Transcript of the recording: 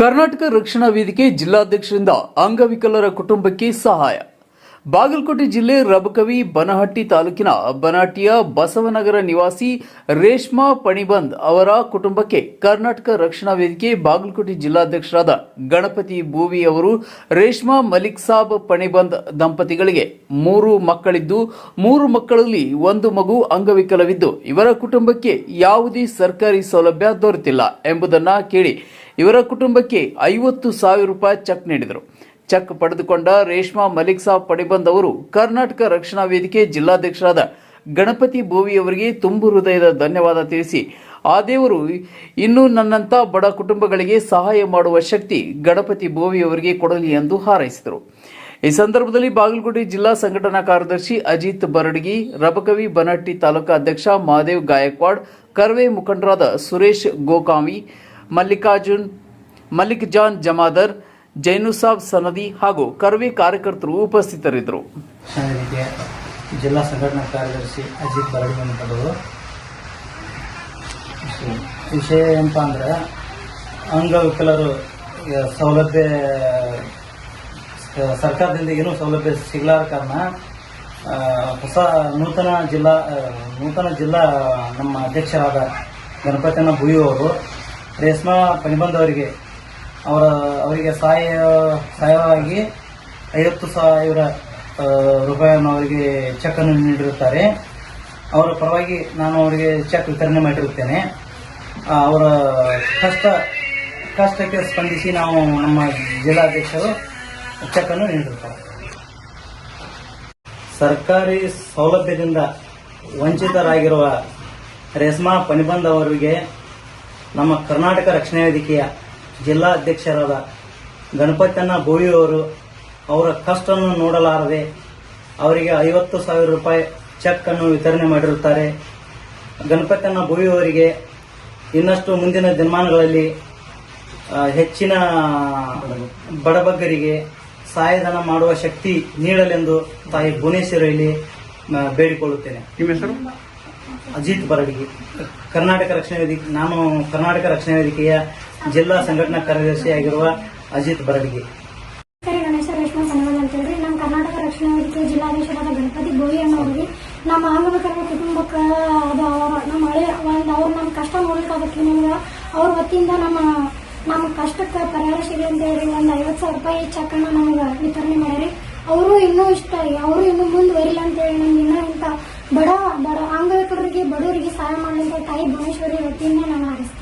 ಕರ್ನಾಟಕ ರಕ್ಷಣಾ ವೇದಿಕೆ ಜಿಲ್ಲಾಧ್ಯಕ್ಷರಿಂದ ಅಂಗವಿಕಲರ ಕುಟುಂಬಕ್ಕೆ ಸಹಾಯ. ಬಾಗಲಕೋಟೆ ಜಿಲ್ಲೆ ರಬಕವಿ ಬನಹಟ್ಟಿ ತಾಲೂಕಿನ ಬನಾಟಿಯ ಬಸವನಗರ ನಿವಾಸಿ ರೇಷ್ಮಾ ಪಣಿಬಂದ್ ಅವರ ಕುಟುಂಬಕ್ಕೆ ಕರ್ನಾಟಕ ರಕ್ಷಣಾ ವೇದಿಕೆ ಬಾಗಲಕೋಟೆ ಜಿಲ್ಲಾಧ್ಯಕ್ಷರಾದ ಗಣಪತಿ ಭೂವಿ ಅವರು ರೇಷ್ಮಾ ಮಲಿಕ್ ಸಾಬ್ ಪಣಿಬಂದ್ ದಂಪತಿಗಳಿಗೆ ಮೂರು ಮಕ್ಕಳಿದ್ದು, ಮೂರು ಮಕ್ಕಳಲ್ಲಿ ಒಂದು ಮಗು ಅಂಗವಿಕಲವಿದ್ದು, ಇವರ ಕುಟುಂಬಕ್ಕೆ ಯಾವುದೇ ಸರ್ಕಾರಿ ಸೌಲಭ್ಯ ದೊರೆತಿಲ್ಲ ಎಂಬುದನ್ನು ಕೇಳಿ ಇವರ ಕುಟುಂಬಕ್ಕೆ ಐವತ್ತು ಸಾವಿರ ರೂಪಾಯಿ ಚೆಕ್ ನೀಡಿದರು. ಚೆಕ್ ಪಡೆದುಕೊಂಡ ರೇಷ್ಮಾ ಮಲಿಕ್ ಸಾಬ್ ಪಡಿಬಂದ್ ಅವರು ಕರ್ನಾಟಕ ರಕ್ಷಣಾ ವೇದಿಕೆ ಜಿಲ್ಲಾಧ್ಯಕ್ಷರಾದ ಗಣಪತಿ ಬೋವಿ ಅವರಿಗೆ ತುಂಬು ಹೃದಯದ ಧನ್ಯವಾದ ತಿಳಿಸಿ, ಆ ದೇವರು ಇನ್ನೂ ನನ್ನಂತ ಬಡ ಕುಟುಂಬಗಳಿಗೆ ಸಹಾಯ ಮಾಡುವ ಶಕ್ತಿ ಗಣಪತಿ ಬೋವಿ ಅವರಿಗೆ ಕೊಡಲಿ ಎಂದು ಹಾರೈಸಿದರು. ಈ ಸಂದರ್ಭದಲ್ಲಿ ಬಾಗಲಕೋಟೆ ಜಿಲ್ಲಾ ಸಂಘಟನಾ ಕಾರ್ಯದರ್ಶಿ ಅಜಿತ್ ಬರಡಗಿ, ರಬಕವಿ ಬನಟ್ಟಿ ತಾಲೂಕಾ ಅಧ್ಯಕ್ಷ ಮಹಾದೇವ್ ಗಾಯಕ್ವಾಡ್, ಕರ್ವೆ ಮುಖಂಡರಾದ ಸುರೇಶ್ ಗೋಕಾಮಿ, ಮಲ್ಲಿಕಾರ್ಜುನ್ ಮಲ್ಲಿಕ್ ಜಾನ್ ಜಮಾದರ್ ಜೈನುಸಾಬ್ ಸನದಿ ಹಾಗೂ ಕರ್ವಿ ಕಾರ್ಯಕರ್ತರು ಉಪಸ್ಥಿತರಿದ್ದರು. ಜಿಲ್ಲಾ ಸಂಘಟನಾ ಕಾರ್ಯದರ್ಶಿ ಅಜಿತ್ ಬರಡಿ ಅಂತವರು ವಿಷಯ ಏನಪ್ಪ ಅಂದರೆ, ಅಂಗವಿಕಲರು ಸೌಲಭ್ಯ ಸರ್ಕಾರದಿಂದ ಏನೂ ಸೌಲಭ್ಯ ಸಿಗಲಾರ ಕಾರಣ ಹೊಸ ನೂತನ ಜಿಲ್ಲಾ ನೂತನ ಜಿಲ್ಲಾ ನಮ್ಮ ಅಧ್ಯಕ್ಷರಾದ ಗಣಪತಿಯನ್ನು ಅವರು, ರೇಷ್ಮಾ ಪಣಿಬಂದ್ ಅವರ, ಅವರಿಗೆ ಸಹಾಯ ಸಹಾಯವಾಗಿ ಐವತ್ತು ಸಾವಿರ ರೂಪಾಯಿಯನ್ನು ಅವರಿಗೆ ಚೆಕ್ಕನ್ನು ನೀಡಿರುತ್ತಾರೆ. ಅವರ ಪರವಾಗಿ ನಾನು ಅವರಿಗೆ ಚೆಕ್ ವಿತರಣೆ ಮಾಡಿರುತ್ತೇನೆ. ಅವರ ಕಷ್ಟ, ಕಷ್ಟಕ್ಕೆ ಸ್ಪಂದಿಸಿ ನಾವು ನಮ್ಮ ಜಿಲ್ಲಾಧ್ಯಕ್ಷರು ಚೆಕ್ಕನ್ನು ನೀಡಿರುತ್ತಾರೆ. ಸರ್ಕಾರಿ ಸೌಲಭ್ಯದಿಂದ ವಂಚಿತರಾಗಿರುವ ರೇಷ್ಮಾ ಪಣಿಬಂದ್ ಅವರಿಗೆ ನಮ್ಮ ಕರ್ನಾಟಕ ರಕ್ಷಣಾ ವೇದಿಕೆಯ ಜಿಲ್ಲಾ ಅಧ್ಯಕ್ಷರಾದ ಗಣಪತನ ಬೋಳಿಯವರು ಅವರು ಕಷ್ಟವನ್ನು ನೋಡಲಾರದೆ ಅವರಿಗೆ ಐವತ್ತು ಸಾವಿರ ರೂಪಾಯಿ ಚೆಕ್ ಅನ್ನು ವಿತರಣೆ ಮಾಡಿರುತ್ತಾರೆ. ಗಣಪತನ ಬೋಳಿಯವರಿಗೆ ಇನ್ನಷ್ಟು ಮುಂದಿನ ದಿನಮಾನಗಳಲ್ಲಿ ಹೆಚ್ಚಿನ ಬಡಬಗ್ಗರಿಗೆ ಸಹಾಯಧನ ಮಾಡುವ ಶಕ್ತಿ ನೀಡಲೆಂದು ತಾಯಿ ಭುವನೇಶ್ವರಿಯಲ್ಲಿ ಬೇಡಿಕೊಳ್ಳುತ್ತೇನೆ. ನಿಮ್ಮ ಹೆಸರು? ಅಜಿತ್ ಬರಡಿಗೆ ಕರ್ನಾಟಕ ರಕ್ಷಣಾ ವೇದಿಕೆ ನಾಮ ಕರ್ನಾಟಕ ರಕ್ಷಣಾ ವೇದಿಕೆಯ ಜಿಲ್ಲಾ ಸಂಘಟನಾ ಕಾರ್ಯದರ್ಶಿಯಾಗಿರುವ ಅಜಿತ್ ಬರಡಿಗೆ ಸರಿ ಹೆಸರು ರೇಷ್ಮಾ ಸನ್ನಿವಾದ ಅಂತ ಹೇಳ್ರಿ ನಮ್ಮ ಕರ್ನಾಟಕ ರಕ್ಷಣಾ ವೇದಿಕೆ ಜಿಲ್ಲಾಧ್ಯಕ್ಷರಾದ ಗಣಪತಿ ಬೋಯಿ ಅನ್ನೋರಿಗೆ ನಮ್ಮ ಅಂಗವಿಕಲರ ಕುಟುಂಬಕ್ಕೆ ಅದು ಅವರ, ನಮ್ಮ ಹಳೆ ಒಂದು ಅವ್ರು ನಮ್ಮ ಕಷ್ಟ ನೋಡ್ಲಿಕ್ಕಾಗತ್ತೆ ನಮ್ಗೆ ಅವ್ರ ವತಿಯಿಂದ ನಮ್ಮ ನಮ್ಮ ಕಷ್ಟಕ್ಕೆ ಪರಿಹಾರ ಸಿಗಲಿ ಅಂತ ಹೇಳಿ ಒಂದು ಐವತ್ತು ಸಾವಿರ ರೂಪಾಯಿ ಚೆಕ್ ಅನ್ನ ನಮಗೆ ವಿತರಣೆ ಮಾಡ್ಯಾರಿ. ಅವರು ಇನ್ನೂ ಇಷ್ಟ, ಅವರು ಇನ್ನು ಮುಂದುವರಿಲ್ಲ ಅಂತ ಹೇಳಿ ನಮ್ಗೆ ಬಡ ಬಡ ಅಂಗವಿಕಲರಿಗೆ ಬಡವರಿಗೆ ಸಹಾಯ ಮಾಡುವಂತ ತಾಯಿ ಭುವನೇಶ್ವರಿ ವತಿಯಿಂದ ನಾನು ಹಾರೈಸ್ತೀನಿ